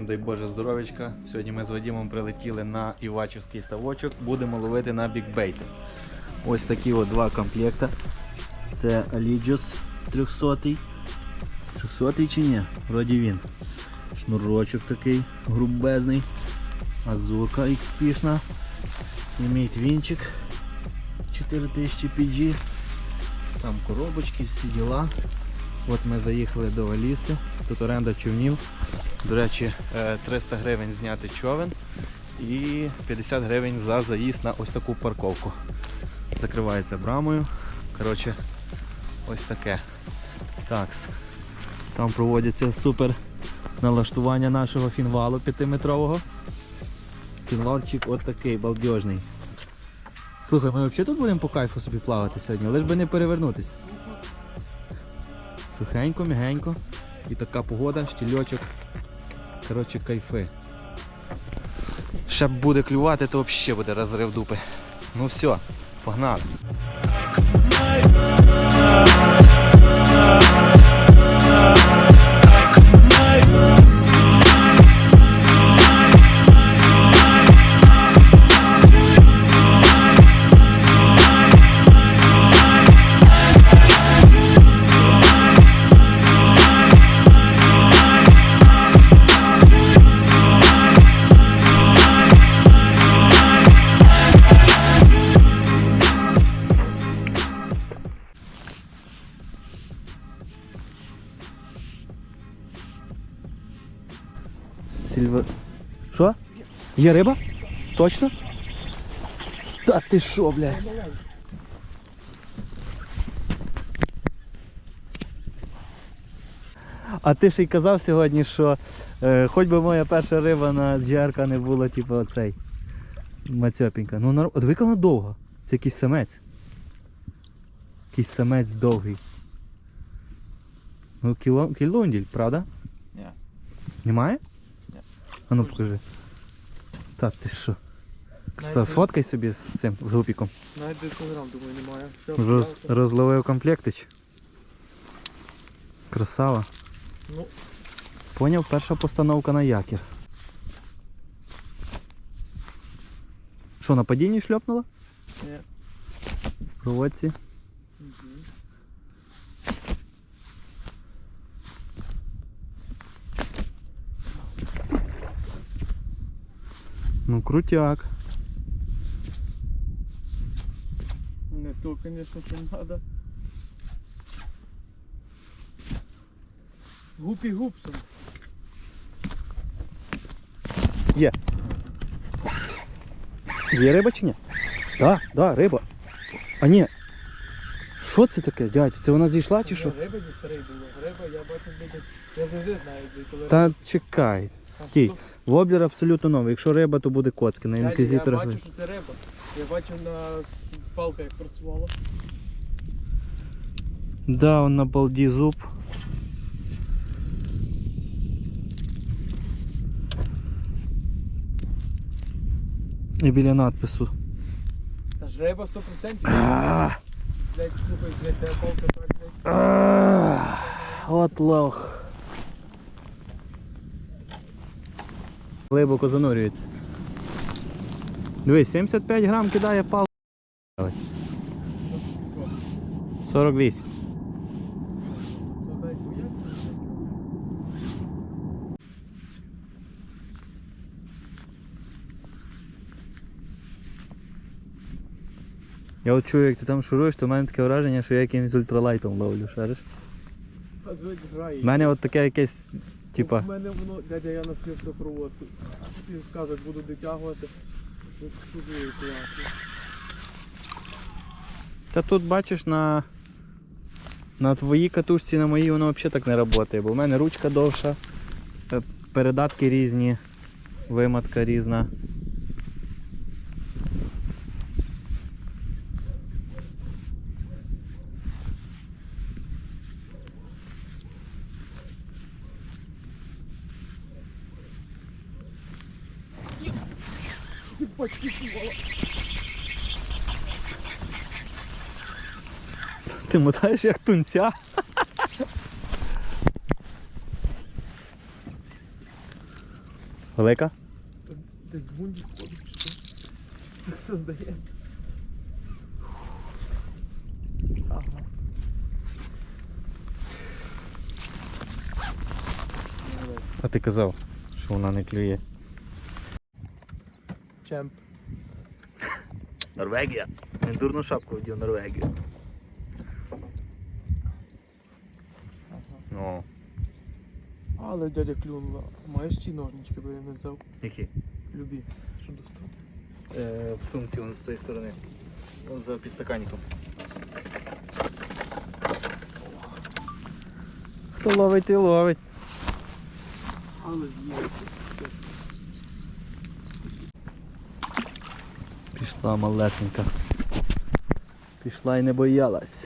Всім дай Боже здоров'ячка. Сьогодні ми з Вадимом прилетіли на Івачівський ставочок. Будемо ловити на бікбейти. Ось такі от два комплекти. Це Allegis 300. 300 чи ні? Вроді він. Шнурочок такий грубезний. Азурка XP-шна. Імеет вінчик 4000 PG. Там коробочки, всі діла. От ми заїхали до Аліси. Тут оренда човнів. До речі, е, 300 гривень зняти човен і 50 гривень за заїзд на ось таку парковку. Закривається брамою. Коротше, ось таке. Так. Там проводяться супер налаштування нашого фінвалу 5-метрового. Фінвалчик от такий, балдежний. Слухай, ми взагалі тут будемо по кайфу собі плавати сьогодні, лиш би не перевернутись. Сухенько, мігенько. І така погода, штільочок. Коротше, кайфи. Ще буде клювати, то взагалі буде розрив дупи. Ну все, погнали. Що? Є риба? Точно? Та ти що, блядь? А ти ще й казав сьогодні, що е, хоч би моя перша риба на GR не була, типу, оцей. Мацьопінька. Ну, нар... От вона довга. Це якийсь самець. Якийсь самець довгий. Ну, кіло... кілонділь, правда? Ні. Немає? А ну покажи. Та ти що? Краса, сфоткай собі з цим, з гупіком. Навіть 10 грам, думаю, немає. Все, Роз, розловив комплектич. Красава. Ну, Поняв, перша постановка на якір. Що, на падінні шльопнула? ні. В проводці. Мгм. Ну, крутяк. Не то, конечно, что надо. Гупі гупсом. Є. Є риба чи ні? Так, да, риба. А ні. Що це таке, дядь? Це вона зійшла чи що? Риба зі старий було. Риба, я бачу, буде. Я завжди знаю, де коли Та чекай. Стій. Воблер абсолютно новий. Якщо риба, то буде коцки на Дядя, Я інквізитора. бачу, що це риба. Я бачив на палка, як працювала. Да, он на балді зуб. І біля надпису. Та ж риба 100%. Блять, слухай, блять, де палка так, блять. От лох. Глибоко занурюється. Дивись, 75 грам кидає пал. 48. Я от чую, як ти там шуруєш, то в мене таке враження, що я якимось ультралайтом ловлю, шариш? У мене от таке якесь, типа. У мене воно, дядя, я навчив все проводку. Він скаже, як буду дотягувати. Та тут бачиш на, на твоїй катушці, на моїй воно взагалі так не працює, бо в мене ручка довша, е, передатки різні, виматка різна. Ти мотаєш як тунця. Велика? Десь бунді ходить, що? Так все здає. Ага. А ти казав, що вона не клює. Чемп. Норвегія. Дурну шапку вдів Норвегію. Ну, Але дядя клюнула. Маєш ті ножнички, бо я не взяв. які? Любі, що достав. Е, в сумці вон з тої сторони. Вон за підстаканником. Хто ловить, той ловить. Але з'їли. Пішла малесенька. Пішла і не боялась.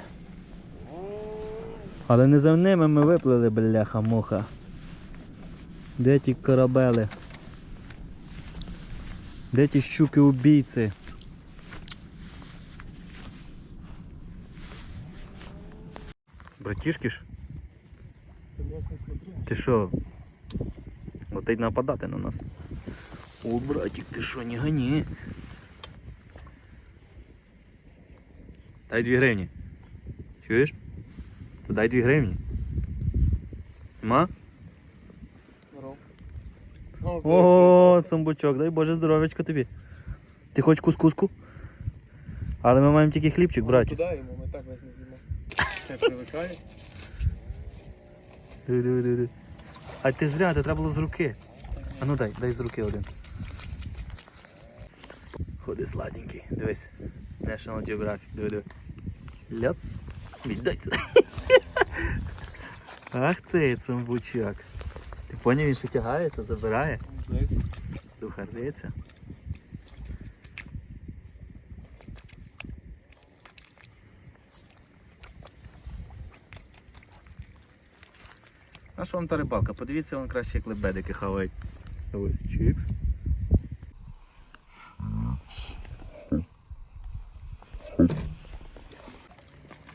Але не за ними ми виплили, бляха-муха. Де ті корабели? Де ті щуки убійці? Братішки ж, Ти що? Летить нападати на нас. О, братик, ти що, не гони. Дай 2 гривні. Чуєш? То дай 2 гривні. Ма? Здоров. Ого, цумбучок, дай Боже здоров'ячко тобі. Ти хоч кускуску? Але ми маємо тільки хлібчик, братик. Туди йому, ми так весь не з'їмо. Це привикає. Диви, диви, диви. А ти зря, ти треба було з руки. А ну дай, дай з руки один. Ходи сладенький, дивись. National Geographic, диви, диви. Ляпс. Віддай це. Ах ти, цумбучок. Ти поняв, він ще тягається, забирає. Духариться. А що вам та рибалка? Подивіться, вон краще як лебедики хавають. Ось чикс.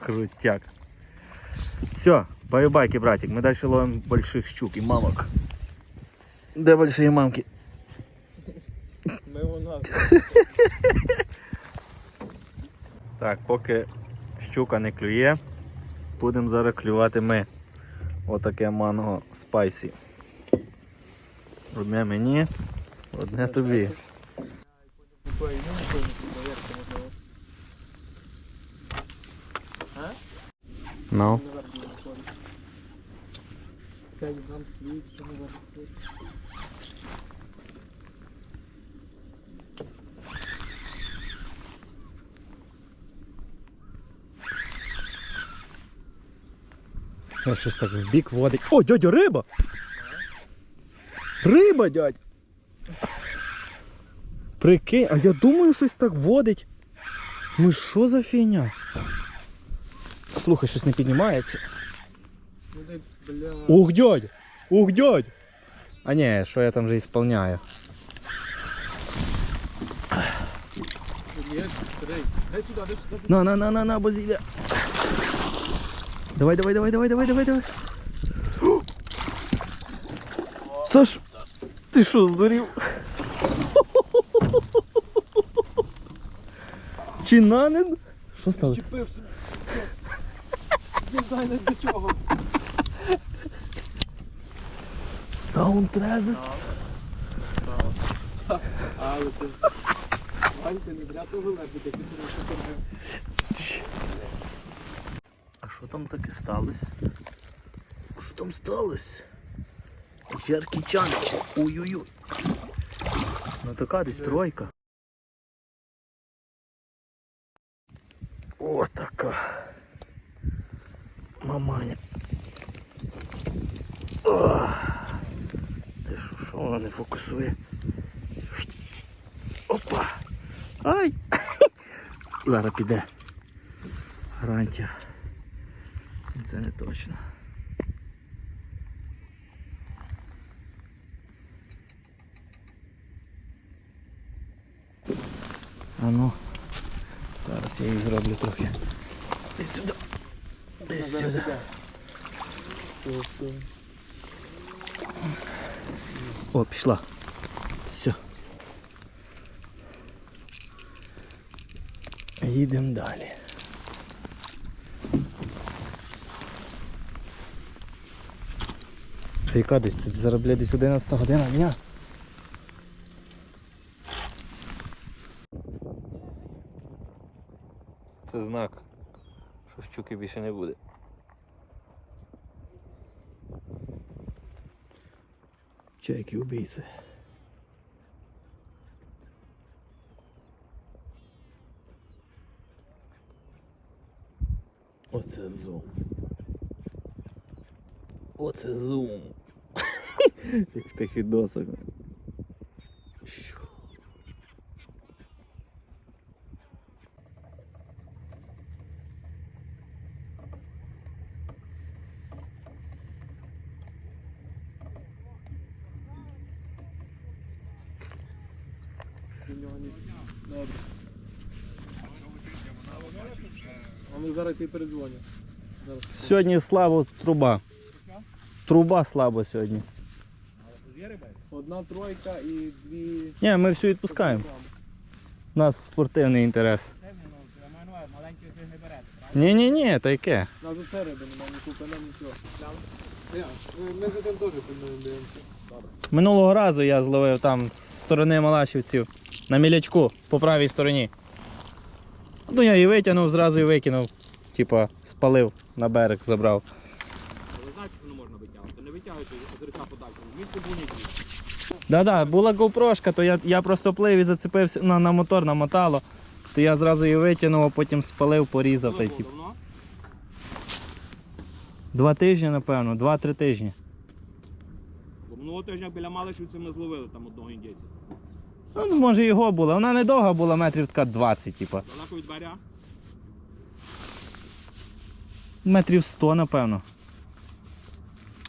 Крутяк. Все, бай-байки, братик. Мы дальше ловим больших щук и мамок. Де большие мамки? Ми. Так, поки щука не клює, будемо зараз клювати ми. Отаке манго спайсі. Одне мені, одне тобі. Буквально, ну, ніколи не буде, як це можливо. А? Ну. Не варто не виходить. П'ять грам хліб, що не варто виходить. Я щось так в бік водить. О, дядя, риба! Риба, дядь! Прикинь, а я думаю, щось так водить. Ну що за фігня? Слухай, щось не піднімається. Ну дай, бля. Ух, дядь! Ух, дядь! А ні, що я там вже ісполняю. Є, Сергій, дай сюди, дай сюди. На, на, на, на, на, бо зійде. Давай, давай, давай, давай, давай, давай, давай. Та ж, ти що, здурів? Чи нанен? Що сталося? Чіпив собі. Не знаю навіть до чого. Саундтрезис? Але ти... Вань, ти не зря того лебедя, думаєш, що торгив. А що там таке сталося? Що там сталося? Яркий чанич. Ой-ой-ой. Ну така десь тройка. О, така. Маманя. Ти що, що вона не фокусує? Опа! Ай! Зараз піде. Гарантія. Це не точно. А ну, зараз я її зроблю трохи. Десь сюди. Десь. О, пішла. Все. Їдемо далі. Це яка десь? Це заробляє десь 11 година дня. Щуки більше не буде. Чайки убийці. Оце зум. Оце зум. Як в тих відосах. Добре. А ми зараз ти передзвоню. Сьогодні слабо труба. Труба слабо сьогодні. Одна тройка і дві. Ні, ми всю відпускаємо. У нас спортивний інтерес. Ні, ні, ні, та яке. Нас оце риби немає, ні купи, нам нічого. Ми за тим теж дивимося. Минулого разу я зловив там з сторони Малашівців на мілячку по правій стороні. Ну я її витягнув, зразу і викинув. Типа спалив на берег, забрав. Ви знаєте, що не можна витягувати. Не витягуйте з ріка подальше. Місце буніки. Да-да, була GoPro, то я, я просто плив і зацепився на, на мотор, намотало. То я зразу її витягнув, а потім спалив, порізав. Та? Два тижні, напевно, два-три тижні. Минулого тижня біля Малишівців ми зловили там одного індійця. Ну, може його була. Вона недовга була, метрів така 20, типа. Далеко від берега. Метрів 100, напевно.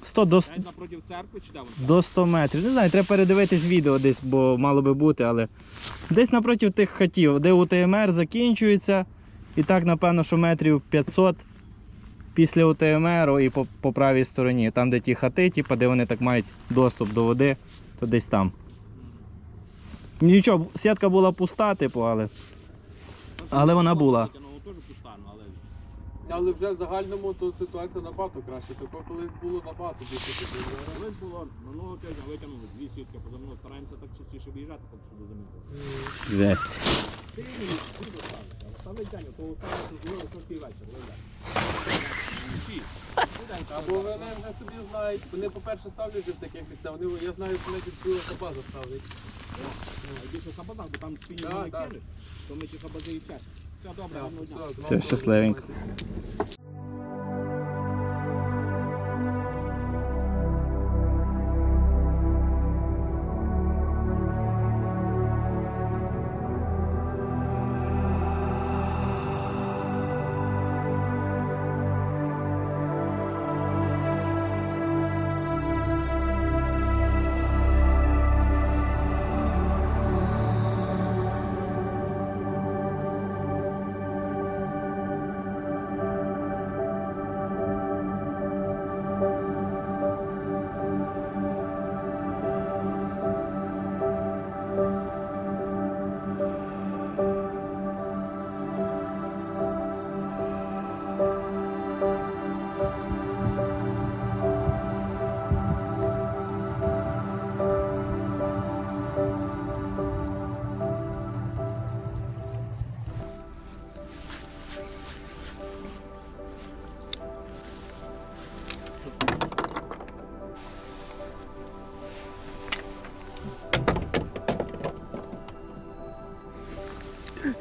100 до, Десь напроти церкви чи де воно? до 100 метрів. Не знаю, треба передивитись відео десь, бо мало би бути, але десь напроти тих хатів, де УТМР закінчується. І так, напевно, що метрів 500 після УТМР і по, по правій стороні. Там, де ті хати, типу, де вони так мають доступ до води, то десь там. Нічого, сітка була пуста, типу, але. Але вона була. Ну, пустано, але вже в загальному то ситуація набагато краще. Тако колись було набагато більше. колись було минулого тижня витягнули дві сітки, позаминули. Стараємося так частіше виїжджати, поки що до заміту. Жесть. Ти не буде ставити, але ставить день, то останеться зловили шостий вечір. День Або вони вже собі знають, вони по-перше ставлять вже в таких місцях. Вони, я знаю, що вони цілу хабазу ставлять. Більше в хабазах, бо там спільні Так, не так. кинуть, то ми ці хабази і чешемо. Все добре, гарного дня. Все, щасливенько.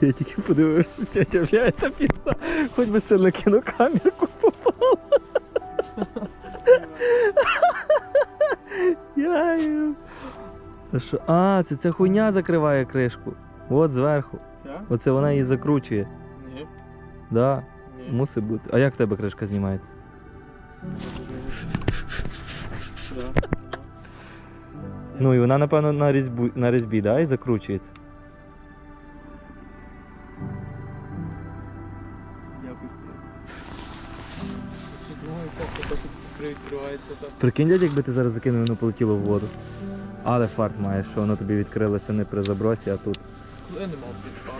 Я тільки подивився, тетя вляється після, хоч би це на кінокамерку попало. Та що? А, це ця хуйня закриває кришку. От зверху. Це? Оце вона її закручує. Ні. Да, Ні. мусить бути. А як в тебе кришка знімається? Да. Ну і вона, напевно, на різьбу, на різьбі, да, і закручується. Прикинь, дядь, якби ти зараз закинув, воно полетіло в воду. Але фарт маєш, що воно тобі відкрилося не при забросі, а тут. Я не мав підпав.